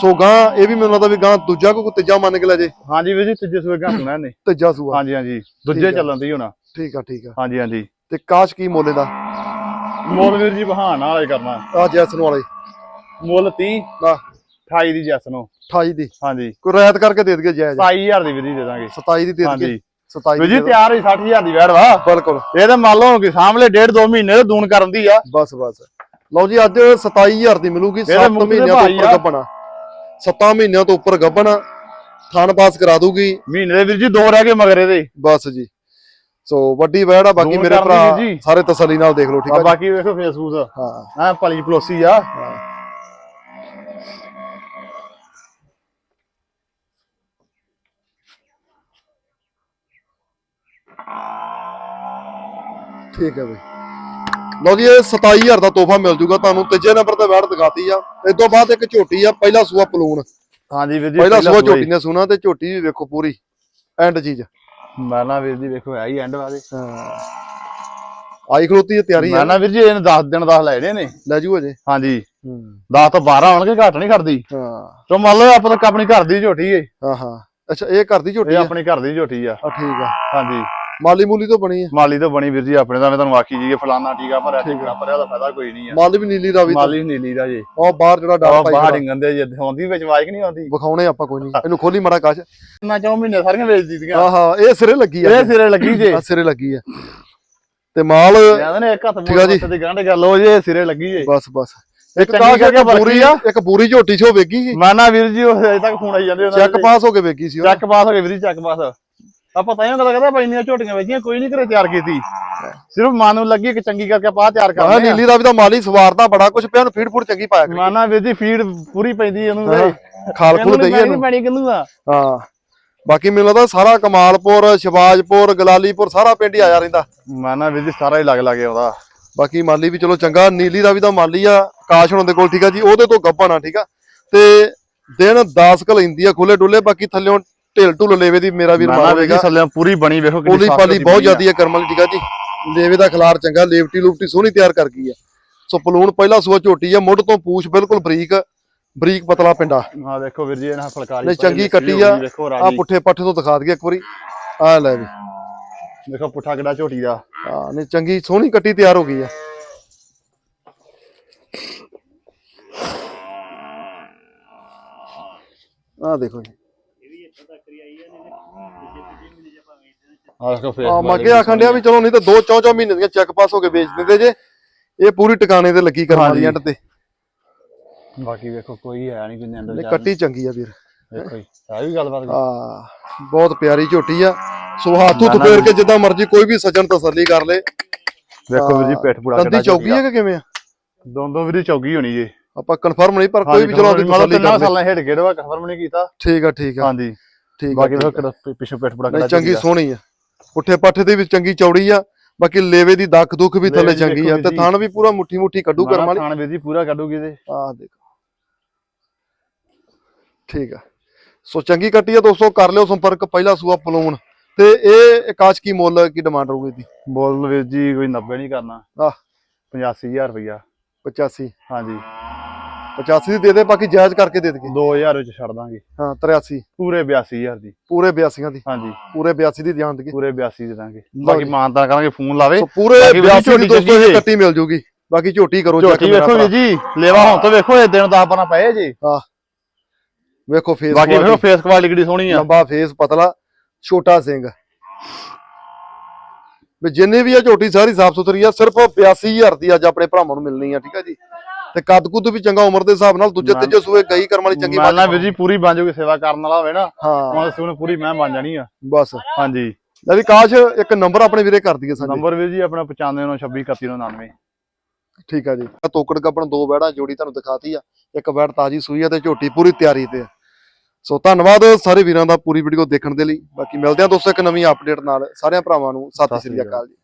Speaker 1: ਸੋ ਗਾਂ ਇਹ ਵੀ ਮੈਨੂੰ ਲੱਗਦਾ ਵੀ ਗਾਂ ਦੂਜਾ ਕੋਈ ਤੀਜਾ ਮੰਨ ਕੇ ਲੈ ਜੇ।
Speaker 2: ਹਾਂਜੀ ਵੀਰ ਜੀ ਤੀਜੇ ਸੂਏ ਘਾਟ ਸੁਣਾ ਨੇ
Speaker 1: ਤੀਜਾ ਸੂਆ।
Speaker 2: ਹਾਂਜੀ ਹਾਂਜੀ। ਦੂਜੇ। ਚੱਲਣ ਦੀ ਹੋਣਾ।
Speaker 1: ਠੀਕ ਆ ਠੀਕ ਆ।
Speaker 2: ਹਾਂਜੀ ਹਾਂਜੀ।
Speaker 1: ਤੇ ਕਾਸ਼ ਕੀ ਮੁੱਲ ਦਾ?
Speaker 2: ਮੁੱਲ ਵੀਰ ਜੀ ਬਹਾਨਾ ਵਾਲੇ ਕਰਨਾ।
Speaker 1: ਆ ਜੈਸਨ ਵਾਲੇ।
Speaker 2: ਮੁੱਲ 30
Speaker 1: ਨਾ
Speaker 2: 28 ਦੀ ਜੈਸ ਨੂੰ
Speaker 1: 28 ਦੀ।
Speaker 2: ਹਾਂਜੀ।
Speaker 1: ਕੋਈ ਰਾਇਤ ਕਰਕੇ ਦੇ ਦਈਏ ਜਾਇਜ਼।
Speaker 2: 27000 ਦੀ ਜੀ ਦੇ ਦਾਂਗੇ।
Speaker 1: 27 ਦੀ ਦੇ
Speaker 2: ਹਾਂਜੀ।
Speaker 1: 27
Speaker 2: ਵੀਰ
Speaker 1: ਦੀ
Speaker 2: ਜੀ ਤਿਆਰ ਹੋਈ 60000 ਦੀ ਵੈੜ ਵਾ।
Speaker 1: ਬਿਲਕੁਲ।
Speaker 2: ਇਹ ਤਾਂ ਮੰਨ ਲਓ ਕਿ ਸਾਹਮਣੇ ਡੇਢ ਦੋ ਮਹੀਨੇ ਦੇ ਦੂਣ ਕਰਨ ਦੀ ਆ।
Speaker 1: ਬਸ ਬਸ। ਲਓ ਜੀ ਅੱਜ 27000 ਦੀ ਮਿਲੂਗੀ।
Speaker 2: ਇਹਦੇ
Speaker 1: 7
Speaker 2: ਮੁੱਖ ਦੇ
Speaker 1: ਮਹੀਨਿਆਂ ਤੋਂ ਉੱਪਰ। ਗੱਬਣਾ 7 ਮਹੀਨਿਆਂ ਤੋਂ ਉੱਪਰ ਗੱਬਣਾ ਥਣ ਪਾਸ ਕਰਾ ਦੂਗੀ।
Speaker 2: ਮਹੀਨੇ ਦੇ ਵੀਰ ਜੀ ਦੋ ਰਹਿ ਗਏ ਮਗਰੇ ਦੇ
Speaker 1: ਬਸ ਜੀ। ਸੋ ਵੱਡੀ ਵੈੜ ਆ। ਬਾਕੀ ਮੇਰੇ ਭਰਾ। ਸਾਰੇ ਤਸੱਲੀ ਨਾਲ ਦੇਖ ਲਓ ਠੀਕ
Speaker 2: ਆ ਬਾਕੀ ਵੇਖੋ ਫੇਸਬੁੱਕ
Speaker 1: ਹਾਂ।
Speaker 2: ਆ ਪਲੀ ਪਲੋਸੀ ਆ
Speaker 1: ਠੀਕ ਹੈ ਬਈ। ਲਓ ਜੀ ਇਹ 27000 ਦਾ ਤੋਹਫਾ ਮਿਲ ਜੂਗਾ। ਤੁਹਾਨੂੰ ਤੀਜੇ ਨੰਬਰ ਤੇ ਵੈੜ ਦਿਖਾਤੀ ਆ। ਇਸ ਤੋਂ ਬਾਅਦ ਇੱਕ ਝੋਟੀ ਆ ਪਹਿਲਾ ਸੂਆ ਪਲੂਣ।
Speaker 2: ਹਾਂਜੀ ਵੀਰ ਜੀ
Speaker 1: ਪਹਿਲਾ ਸੂਆ ਝੋਟੀ ਨੇ ਸੁਣਾ ਤੇ ਝੋਟੀ ਵੀ ਵੇਖੋ ਪੂਰੀ। ਐਂਡ ਚੀਜ਼।
Speaker 2: ਮੈਂ ਨਾ ਵੀਰ ਜੀ ਵੇਖੋ ਹੈ ਹੀ ਐਂਡ ਵਾਲੇ।
Speaker 1: ਹਾਂ। ਆਈ ਖਲੋਤੀ ਹੈ ਤਿਆਰੀ ਆ।
Speaker 2: ਨਾ ਵੀਰ ਜੀ ਇਹਨੇ 10 ਦਿਨ 10 ਲੈਣੇ ਨੇ।
Speaker 1: ਲੈ ਜੂ ਅਜੇ।
Speaker 2: ਹਾਂਜੀ।
Speaker 1: ਹੂੰ।
Speaker 2: 10 ਤੋਂ 12 ਆਉਣਗੇ ਘੱਟ ਨਹੀਂ ਕਰਦੀ
Speaker 1: ਹਾਂ।
Speaker 2: ਤੋ ਮੰਨ ਲਓ ਆਪਾਂ ਤਾਂ ਆਪਣੀ ਘਰ ਦੀ ਝੋਟੀ ਏ।
Speaker 1: ਹਾਂ ਹਾਂ। ਅੱਛਾ ਇਹ ਘਰ ਦੀ ਝੋਟੀ
Speaker 2: ਇਹ
Speaker 1: ਆ?
Speaker 2: ਆਪਣੀ ਘਰ ਦੀ ਝੋਟੀ ਆ।
Speaker 1: ਆ ਠੀਕ ਆ।
Speaker 2: ਹਾਂਜੀ।
Speaker 1: ਮਾਲੀ ਮੂਲੀ ਤੋਂ ਬਣੀ ਆ।
Speaker 2: ਮਾਲੀ ਤੋਂ ਬਣੀ ਵੀਰ ਜੀ ਆਪਣੇ ਦਾ ਮੈਂ ਤੁਹਾਨੂੰ ਆਖੀ ਜੀ ਫਲਾਨਾ ਟੀਕਾ ਭਰਿਆ ਟੀਕਾ ਭਰਿਆ ਦਾ ਫਾਇਦਾ ਕੋਈ ਨਹੀਂ ਆ।
Speaker 1: ਮਾਲੀ ਵੀ ਨੀਲੀ ਦਾ ਵੀ ਤਾਂ।
Speaker 2: ਮਾਲੀ ਨੀਲੀ ਦਾ ਜੀ।
Speaker 1: ਉਹ ਬਾਹਰ ਜਿਹੜਾ ਡਰ ਪਾਈ
Speaker 2: ਬਾਹਰ। ਡਿੰਗਣ ਦੇ ਜੇ ਆਉਂਦੀ ਵਿੱਚ ਆਵਾਜ਼ ਕਿ ਨਹੀਂ ਆਉਂਦੀ?
Speaker 1: ਵਿਖਾਉਣੇ ਆਪਾਂ ਕੋਈ ਨਹੀਂ। ਇਹਨੂੰ ਖੋਲੀ ਮੜਾ ਕਾਸ਼।
Speaker 2: ਨਾ ਚੌ ਮਹੀਨੇ ਸਾਰੀਆਂ ਵੇਚ ਦਿੱਤੀਆਂ
Speaker 1: ਹਾਂ ਹਾਂ ਇਹ ਸਿਰੇ ਲੱਗੀ ਆ।
Speaker 2: ਇਹ ਸਿਰੇ ਲੱਗੀ ਜੇ।
Speaker 1: ਆ ਸਿਰੇ ਲੱਗੀ ਆ। ਤੇ ਮਾਲ
Speaker 2: ਕਹਿੰਦੇ ਨੇ ਇੱਕ ਹੱਥ। ਮੋਟਰ ਦੀ ਗੰਢ ਕਰ ਲਓ ਜੇ ਸਿਰੇ ਲੱਗੀ ਜੇ।
Speaker 1: ਬਸ ਬਸ। ਇੱਕ ਕਾਸ਼
Speaker 2: ਕਰਕੇ
Speaker 1: ਬੂਰੀ
Speaker 2: ਆ।
Speaker 1: ਇੱਕ ਬੂਰੀ ਝੋਟੀ ਸੀ ਉਹ ਵੇਗੀ ਸੀ।
Speaker 2: ਮੈਂ ਨਾ ਵੀਰ ਜੀ ਉਹ ਅਜੇ ਤੱਕ ਫੋਨ ਆਈ ਜਾਂਦੇ ਉਹਨਾਂ
Speaker 1: ਚੈੱਕ ਪਾਸ ਹੋ ਕੇ ਵੇਗੀ ਸੀ
Speaker 2: ਚੱਕ ਪਾਸ ਹੋ ਵੀਰ ਜੀ ਚੱਕ ਪਾਸ ਆਪਾਂ ਤਾਂ ਇਹ ਗੱਲ ਕਹਿੰਦਾ ਭਾਈ ਇੰਨੀਆਂ ਝੋਟੀਆਂ ਵੇਚੀਆਂ ਕੋਈ ਨਹੀਂ ਘਰੇ ਤਿਆਰ ਕੀਤੀ। ਸਿਰਫ ਮਨ ਨੂੰ ਲੱਗੀ ਕਿ ਚੰਗੀ ਕਰਕੇ ਆਪਾਂ ਤਿਆਰ
Speaker 1: ਹਾਂ
Speaker 2: ਕਰਨੀ
Speaker 1: ਨੀਲੀ ਦਾ ਵੀ ਤਾਂ ਮਾਲੀ ਸਵਾਰਦਾ ਬੜਾ ਕੁਝ ਪਿਆ ਨੂੰ ਫੀਡ ਫੂਡ ਚੰਗੀ ਪਾਇਆ ਕਰੀ।
Speaker 2: ਮਾਨਾ ਵੀਰ ਜੀ ਫੀਡ ਪੂਰੀ ਪੈਂਦੀ ਇਹਨੂੰ
Speaker 1: ਹਾਂ,
Speaker 2: ਤੇ
Speaker 1: ਖਾਲ ਖੂਲ ਦਈਏ
Speaker 2: ਇਹਨੂੰ। ਪੈਣੀ ਕਿੰਨੂੰ ਆ?
Speaker 1: ਹਾਂ ਬਾਕੀ ਮੈਨੂੰ ਲੱਗਦਾ ਸਾਰਾ ਕਮਾਲਪੁਰ ਸ਼ਿਵਾਜਪੁਰ ਗਲਾਲੀਪੁਰ ਸਾਰਾ ਪਿੰਡ ਹੀ ਆਇਆ ਰਹਿੰਦਾ।
Speaker 2: ਮਾਨਾ ਵੀਰ ਜੀ ਸਾਰਾ ਹੀ ਲੱਗ ਲੱਗੇ ਉਹਦਾ।
Speaker 1: ਬਾਕੀ ਮਾਲੀ ਵੀ ਚਲੋ ਚੰਗਾ ਨੀਲੀ ਦਾ ਵੀ ਤਾਂ ਮਾਲੀ ਆ ਕਾਸ਼ ਹੁਣ ਦੇ ਕੋਲ ਠੀਕ ਆ ਜੀ ਉਹਦੇ ਤੋਂ ਗੱਭਣ ਆ ਠੀਕ ਆ। ਤੇ ਦਿਨ 10 ਕਲ ਇੰਦੀ ਆ ਖੁੱਲੇ ਡੁੱਲੇ ਬਾਕੀ ਥੱਲਿਓਂ ਢਿਲ ਢੁੱਲ ਲੇਵੇ ਦੀ ਮੇਰਾ ਵੀਰ
Speaker 2: ਜੀ
Speaker 1: ਹੋਵੇਗਾ
Speaker 2: ਥੱਲੇ ਪੂਰੀ ਬਣੀ ਵੇਖੋ
Speaker 1: ਪੋਲੀ
Speaker 2: ਸਾਫ਼
Speaker 1: ਪਾਲੀ ਬਹੁਤ। ਜ਼ਿਆਦੀ ਆ। ਕਰਮ ਵਾਲੀ ਠੀਕ ਆ ਜੀ? ਲੇਵੇ ਦਾ ਖਿਲਾਰ ਚੰਗਾ ਲੇਵਟੀ ਲੂਪਟੀ ਸੋਹਣੀ ਤਿਆਰ ਕਰ ਗਈ ਆ। ਸੋ ਪਲੂਣ ਪਹਿਲਾ ਸੂਆ ਝੋਟੀ ਆ ਮੁੱਢ ਤੋਂ ਪੂਛ ਬਿਲਕੁਲ ਬਰੀਕ ਬਰੀਕ ਪਤਲਾ ਪਿੰਡਾ।
Speaker 2: ਹਾਂ ਦੇਖੋ ਵੀਰ ਜੀ ਇਹਨਾਂ ਫਲਕਾਰੀ
Speaker 1: ਨਹੀਂ, ਚੰਗੀ ਕੱਟੀ ਆ। ਆ ਪੁੱਠੇ ਪੱਠੇ ਤੋਂ ਦਿਖਾ ਦਈਏ ਇੱਕ ਵਾਰੀ। ਆ ਲੈ ਵੀ।
Speaker 2: ਦੇਖੋ ਪੁੱਠਾ ਕਿੱਡਾ ਝੋਟੀ ਦਾ।
Speaker 1: ਆ ਨਹੀਂ ਚੰਗੀ ਸੋਹਣੀ ਕੱਟੀ ਤਿਆਰ ਹੋ ਗਈ ਆ। ਆ ਦੇਖੋ ਜੀ।
Speaker 2: ਆ ਦੇਖੋ ਫੇਰ
Speaker 1: ਮੱਗੇ ਆਖਣ ਡਿਆ ਵੀ ਚਲੋ ਨਹੀਂ ਤਾਂ ਦੋ ਚੌਂ ਚੌਂ ਮਹੀਨੇ ਦੀਆਂ ਚੈੱਕ ਪਾਸ ਹੋ ਕੇ ਵੇਚ ਦਿੰਦੇ ਜੇ। ਇਹ ਪੂਰੀ ਟਿਕਾਣੇ ਤੇ ਲੱਗੀ ਕਰਮਾਂ ਦੀ। ਐਂਡ ਤੇ।
Speaker 2: ਬਾਕੀ ਵੇਖੋ ਕੋਈ ਹੈ ਨਹੀਂ ਕਿੰਨੇ ਅੰਦਰ
Speaker 1: ਨਹੀਂ ਕੱਟੀ ਚੰਗੀ ਆ ਵੀਰ।
Speaker 2: ਜੀ ਵੀ। ਗੱਲਬਾਤ
Speaker 1: ਬਹੁਤ ਪਿਆਰੀ ਝੋਟੀ ਆ। ਸੋ ਹੱਥ ਫੇਰ ਕੇ ਜਿੱਦਾਂ ਮਰਜ਼ੀ ਕੋਈ ਵੀ ਸੱਜਣ ਤਸੱਲੀ ਕਰ ਲੇ।
Speaker 2: ਦੇਖੋ ਵੀਰ ਜੀ ਪਿੱਠ ਪੂੜਾ
Speaker 1: ਕੰਦੀ ਚੌਕੀ ਹੈ ਕਿ ਕਿਵੇਂ ਆ?
Speaker 2: ਦੋਨੋਂ ਵੀਰ ਚੌਗੀ ਹੋਣੀ ਜੀ।
Speaker 1: ਆਪਾਂ ਕਨਫਰਮ ਨਹੀਂ ਪਰ ਕੋਈ ਵੀ ਚਲੋ ਤਸੱਲੀ ਕਰ ਲੇ।
Speaker 2: ਸਾਲਾਂ ਗੇੜਵਾ ਕਨਫਰਮ ਨਹੀਂ ਕੀਤਾ।
Speaker 1: ਠੀਕ ਆ ਠੀਕ ਆ।
Speaker 2: ਹਾਂਜੀ।
Speaker 1: ਠੀਕ ਆ
Speaker 2: ਬਾਕੀ
Speaker 1: ਆ।
Speaker 2: ਵੇਖੋ ਕਿਹੜਾ ਪਿੱਛੋਂ ਪਿੱਠ ਪੂੜਾ
Speaker 1: ਨਹੀਂ ਚੰਗੀ ਸੋਹਣੀ ਆ। ਪੁੱਠੇ ਪੱਠੇ ਦੇ ਵੀ ਚੰਗੀ ਚੌੜੀ ਆ। ਬਾਕੀ ਲੇਵੇ ਦੀ ਦੱਖ ਦੁੱਖ ਵੀ ਥੱਲੇ ਚੰਗੀ ਆ ਤੇ ਥਣ ਵੀ ਪੂਰਾ ਮੁੱਠੀ ਮੁੱਠੀ ਕੱਢੂ ਕਰਮ ਵਾਲੀ।
Speaker 2: ਵੀਰ ਜੀ ਪੂਰਾ ਕੱਢੂਗੀ ਤੇ।
Speaker 1: ਆ ਦੇਖੋ। ਠੀਕ ਆ। ਸੋ ਚੰਗੀ ਕੱਟੀ ਆ ਦੋਸਤੋ ਕਰ ਲਿਓ ਸੰਪਰਕ ਪਹਿਲਾ ਸੂਆ ਪਲੂਣ। ਤੇ ਇਹ ਆਕਾਸ਼ ਕੀ ਮੁੱਲ ਕੀ ਡਿਮਾਂਡ ਰਹੂਗੀ ਇਹਦੀ?
Speaker 2: ਬੋਲ ਵੀਰ ਜੀ ਕੋਈ 90 ਨਹੀਂ ਕਰਨਾ।
Speaker 1: ਆਹ।
Speaker 2: 85000 ਰੁਪਇਆ
Speaker 1: 85
Speaker 2: ਹਾਂਜੀ।
Speaker 1: 85 ਦੀ ਦੇ ਦੇ ਬਾਕੀ ਜਾਇਜ਼ ਕਰਕੇ ਦੇ ਦੇਗੇ
Speaker 2: 2000 ਵਿੱਚ ਛੱਡ ਦਾਂਗੇ।
Speaker 1: ਹਾਂ 83
Speaker 2: ਪੂਰੇ 82000 ਦੀ।
Speaker 1: ਪੂਰੇ 82 ਦੀ।
Speaker 2: ਹਾਂਜੀ।
Speaker 1: ਪੂਰੇ 82 ਦੀ ਜਾਣ ਦੇਗੇ
Speaker 2: ਪੂਰੇ 82 ਦੇ ਦਾਂਗੇ। ਬਾਕੀ। ਮਾਨਤਾ ਕਰਾਂਗੇ ਫੋਨ ਲਾਵੇ।
Speaker 1: ਪੂਰੇ
Speaker 2: ਬਾਕੀ ਵੀਰ
Speaker 1: 82 ਦੀ
Speaker 2: ਝੋਟੀ
Speaker 1: ਦੋਸਤੋ
Speaker 2: ਚੰਗੀ
Speaker 1: ਇਹ
Speaker 2: ਜੇ।
Speaker 1: ਕੱਟੀ ਮਿਲ ਜੂਗੀ। ਬਾਕੀ ਝੋਟੀ ਕਰੋ
Speaker 2: ਝੋਟੀ ਵੇਖੋ। ਜੀ। ਲੇਵਾ ਹੁਣ ਤੋਂ ਵੇਖੋ ਇਹ ਦਿਨ 10 12 ਪਏ ਜੀ।
Speaker 1: ਵੇਖੋ ਫੇਸ
Speaker 2: ਬਾਕੀ ਵੇਖੋ ਫੇਸ ਕੁਆਲਿਟੀ ਕਿਹੜੀ ਸੋਹਣੀ ਆ।
Speaker 1: ਲੰਬਾ ਫੇਸ ਪਤਲਾ ਛੋਟਾ ਸਿੰਘ। ਵੀ ਜਿੰਨੇ ਵੀ ਆ ਝੋਟੀ ਸਾਰੀ ਸਾਫ਼ ਸੁਥਰੀ ਆ। ਸਿਰਫ 82000 ਦੀ ਅੱਜ ਆਪਣੇ ਭਰਾਵਾਂ ਨੂੰ ਮਿਲਣੀ ਆ ਠੀਕ ਆ ਜੀ। ਤੇ ਕੱਦ ਕੁੱਦ ਵੀ ਚੰਗਾ ਉਮਰ ਦੇ ਹਿਸਾਬ ਨਾਲ ਦੂਜੇ ਤੀਜੇ ਸੂਏ ਗਈ ਕਰਮ ਵਾਲੀ ਚੰਗੀ
Speaker 2: ਮੈਂ ਨਾ ਵੀਰ ਜੀ ਪੂਰੀ ਬਣ ਜਾਊਗੀ ਸੇਵਾ ਕਰਨ ਵਾਲਾ ਹੋਵੇ ਨਾ
Speaker 1: ਹਾਂ।
Speaker 2: ਸੂਨ ਪੂਰੀ ਮੈਂ ਬਣ ਜਾਣੀ ਆ।
Speaker 1: ਬਸ।
Speaker 2: ਹਾਂਜੀ।
Speaker 1: ਲੈ ਵੀ ਕਾਸ਼ ਇੱਕ ਨੰਬਰ ਆਪਣੇ ਵੀਰੇ ਕਰ ਦਈਏ ਸਾਡੇ
Speaker 2: ਨੰਬਰ ਵੀਰ ਜੀ ਆਪਣਾ 9526 3199
Speaker 1: ਠੀਕ ਆ ਜੀ। ਤੋਕੜ ਕੱਪਣ ਦੋ ਬੈੜਾਂ ਜੋੜੀ ਤੁਹਾਨੂੰ ਦਿਖਾਤੀ ਆ। ਇੱਕ ਬੈੜ ਤਾਜੀ ਸੂਈ ਆ ਤੇ ਝੋਟੀ ਪੂਰੀ ਤਿਆਰੀ ਤੇ ਆ। ਸੋ ਧੰਨਵਾਦ ਸਾਰੇ ਵੀਰਾਂ ਦਾ ਪੂਰੀ ਵੀਡੀਓ ਦੇਖਣ ਦੇ ਲਈ। ਬਾਕੀ ਮਿਲਦੇ ਆ ਦੋਸਤੋ ਇੱਕ ਨਵੀਂ ਅਪਡੇਟ ਨਾਲ। ਸਾਰਿਆਂ ਭਰਾਵਾਂ ਨੂੰ ਸਤਿ ਸ੍ਰੀ ਅਕਾਲ। ਜੀ।